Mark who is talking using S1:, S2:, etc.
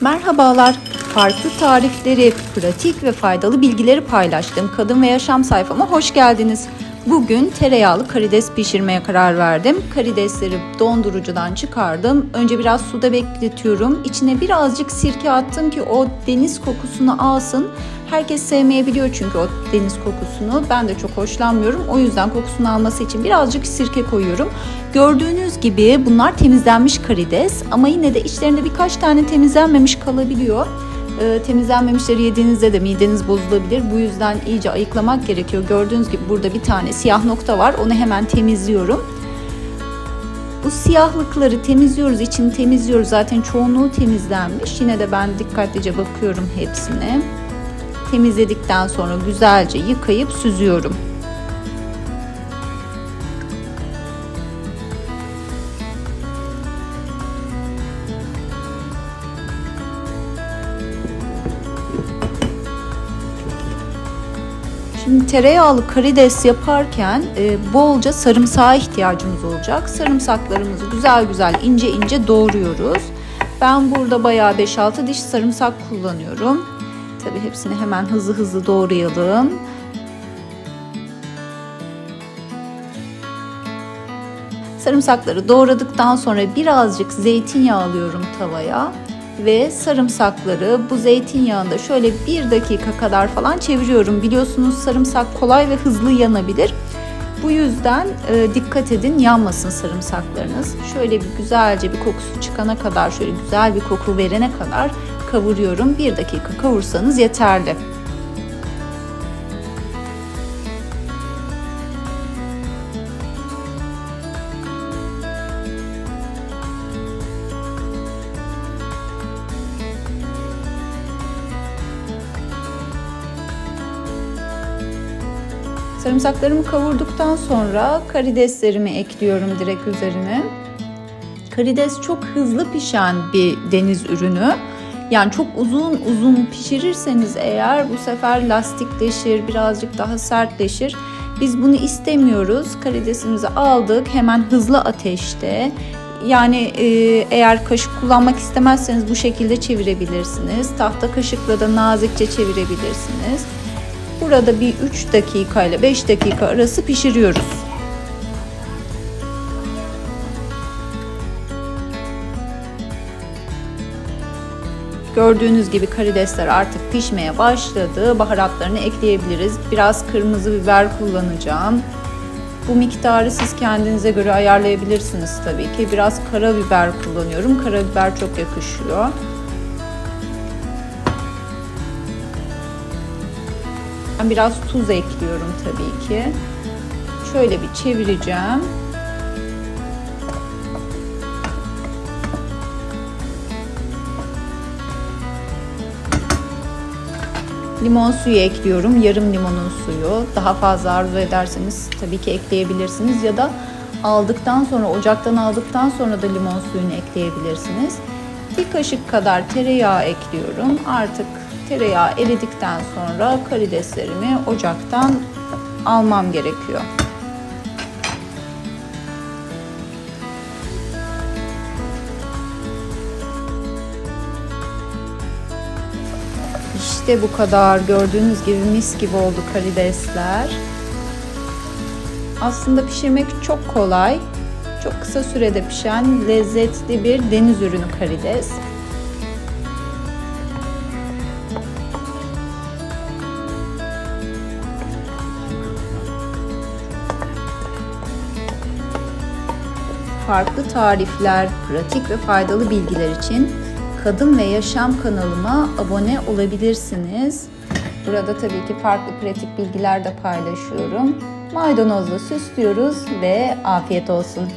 S1: Merhabalar. Farklı tarifleri, pratik ve faydalı bilgileri paylaştığım Kadın ve Yaşam sayfama hoş geldiniz. Bugün tereyağlı karides pişirmeye karar verdim. Karidesleri dondurucudan çıkardım. Önce biraz suda bekletiyorum. İçine birazcık sirke attım ki o deniz kokusunu alsın. Herkes sevmeyebiliyor çünkü o deniz kokusunu. Ben de çok hoşlanmıyorum. O yüzden kokusunu alması için birazcık sirke koyuyorum. Gördüğünüz gibi bunlar temizlenmiş karides ama yine de içlerinde birkaç tane temizlenmemiş kalabiliyor. Ee, temizlenmemişleri yediğinizde de mideniz bozulabilir. Bu yüzden iyice ayıklamak gerekiyor. Gördüğünüz gibi burada bir tane siyah nokta var. Onu hemen temizliyorum. Bu siyahlıkları temizliyoruz, içini temizliyoruz. Zaten çoğunluğu temizlenmiş. Yine de ben dikkatlice bakıyorum hepsine. Temizledikten sonra güzelce yıkayıp süzüyorum. Şimdi tereyağlı karides yaparken e, bolca sarımsağa ihtiyacımız olacak. Sarımsaklarımızı güzel güzel ince ince doğruyoruz. Ben burada bayağı 5-6 diş sarımsak kullanıyorum. Tabii hepsini hemen hızlı hızlı doğrayalım. Sarımsakları doğradıktan sonra birazcık zeytinyağı alıyorum tavaya ve sarımsakları bu zeytinyağında şöyle bir dakika kadar falan çeviriyorum. Biliyorsunuz sarımsak kolay ve hızlı yanabilir. Bu yüzden e, dikkat edin yanmasın sarımsaklarınız. Şöyle bir güzelce bir kokusu çıkana kadar şöyle güzel bir koku verene kadar kavuruyorum. Bir dakika kavursanız yeterli. Sarımsaklarımı kavurduktan sonra karideslerimi ekliyorum direkt üzerine. Karides çok hızlı pişen bir deniz ürünü. Yani çok uzun uzun pişirirseniz eğer bu sefer lastikleşir, birazcık daha sertleşir. Biz bunu istemiyoruz. Karidesimizi aldık hemen hızlı ateşte. Yani e, eğer kaşık kullanmak istemezseniz bu şekilde çevirebilirsiniz. Tahta kaşıkla da nazikçe çevirebilirsiniz. Burada bir 3 dakika ile 5 dakika arası pişiriyoruz. Gördüğünüz gibi karidesler artık pişmeye başladı. Baharatlarını ekleyebiliriz. Biraz kırmızı biber kullanacağım. Bu miktarı siz kendinize göre ayarlayabilirsiniz tabii ki. Biraz karabiber kullanıyorum. Karabiber çok yakışıyor. Ben biraz tuz ekliyorum tabii ki. Şöyle bir çevireceğim. Limon suyu ekliyorum. Yarım limonun suyu. Daha fazla arzu ederseniz tabii ki ekleyebilirsiniz ya da aldıktan sonra ocaktan aldıktan sonra da limon suyunu ekleyebilirsiniz. Bir kaşık kadar tereyağı ekliyorum. Artık tereyağı eridikten sonra karideslerimi ocaktan almam gerekiyor. İşte bu kadar. Gördüğünüz gibi mis gibi oldu karidesler. Aslında pişirmek çok kolay. Çok kısa sürede pişen lezzetli bir deniz ürünü karides. Farklı tarifler, pratik ve faydalı bilgiler için Kadın ve Yaşam kanalıma abone olabilirsiniz. Burada tabii ki farklı pratik bilgiler de paylaşıyorum. Maydanozla süslüyoruz ve afiyet olsun.